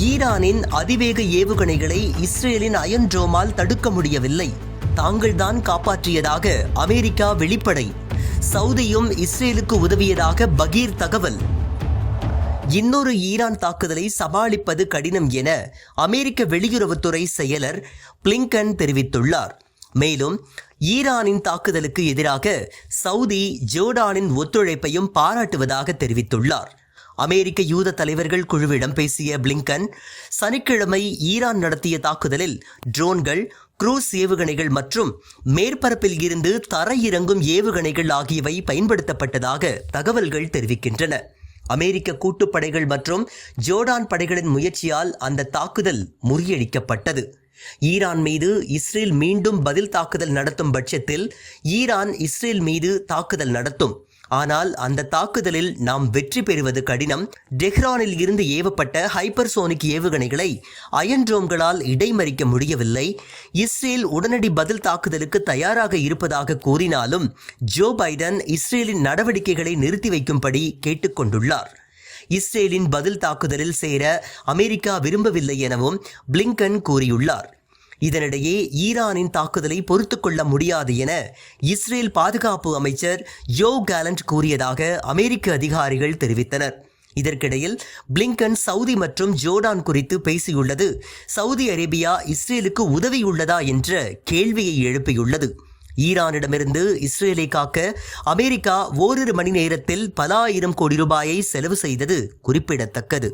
ஈரானின் அதிவேக ஏவுகணைகளை இஸ்ரேலின் அயன்ட்ரோமால் தடுக்க முடியவில்லை. தாங்கள்தான் காப்பாற்றியதாக அமெரிக்கா வெளிப்படை. சவுதியும் இஸ்ரேலுக்கு உதவியதாக பகீர் தகவல். இன்னொரு ஈரான் தாக்குதலை சமாளிப்பது கடினம் என அமெரிக்க வெளியுறவுத்துறை செயலர் பிளிங்கன் தெரிவித்துள்ளார். மேலும் ஈரானின் தாக்குதலுக்கு எதிராக சவுதி ஜோர்டானின் ஒத்துழைப்பையும் பாராட்டுவதாக தெரிவித்துள்ளார். அமெரிக்க யூத தலைவர்கள் குழுவிடம் பேசிய பிளிங்கன் சனிக்கிழமை ஈரான் நடத்திய தாக்குதலில் ட்ரோன்கள் குரூஸ் ஏவுகணைகள் மற்றும் மேற்பரப்பில் இருந்து தரையிறங்கும் ஏவுகணைகள் ஆகியவை பயன்படுத்தப்பட்டதாக தகவல்கள் தெரிவிக்கின்றன. அமெரிக்க கூட்டுப்படைகள் மற்றும் ஜோர்டான் படைகளின் முயற்சியால் அந்த தாக்குதல் முறியடிக்கப்பட்டது. ஈரான் மீது இஸ்ரேல் மீண்டும் பதில் தாக்குதல் நடத்தும் பட்சத்தில் ஈரான் இஸ்ரேல் மீது தாக்குதல் நடத்தும். ஆனால் அந்த தாக்குதலில் நாம் வெற்றி பெறுவது கடினம். டெஹ்ரானில் இருந்து ஏவப்பட்ட ஹைப்பர்சோனிக் ஏவுகணைகளை அயன்ட்ரோம்களால் இடைமறிக்க முடியவில்லை. இஸ்ரேல் உடனடி பதில் தாக்குதலுக்கு தயாராக இருப்பதாக கூறினாலும் ஜோ பைடன் இஸ்ரேலின் நடவடிக்கைகளை நிறுத்தி வைக்கும்படி கேட்டுக்கொண்டுள்ளார். இஸ்ரேலின் பதில் தாக்குதலில் சேர அமெரிக்கா விரும்பவில்லை எனவும் பிளிங்கன் கூறியுள்ளார். இதனிடையே ஈரானின் தாக்குதலை பொறுத்துக்கொள்ள முடியாது என இஸ்ரேல் பாதுகாப்பு அமைச்சர் யோ கேலண்ட் கூறியதாக அமெரிக்க அதிகாரிகள் தெரிவித்தனர். இதற்கிடையில் பிளிங்கன் சவுதி மற்றும் ஜோர்டான் குறித்து பேசியுள்ளது. சவுதி அரேபியா இஸ்ரேலுக்கு உதவியுள்ளதா என்ற கேள்வியை எழுப்பியுள்ளது. ஈரானிடமிருந்து இஸ்ரேலை காக்க அமெரிக்கா ஓரிரு மணி நேரத்தில் பல ஆயிரம் கோடி ரூபாயை செலவு செய்தது குறிப்பிடத்தக்கது.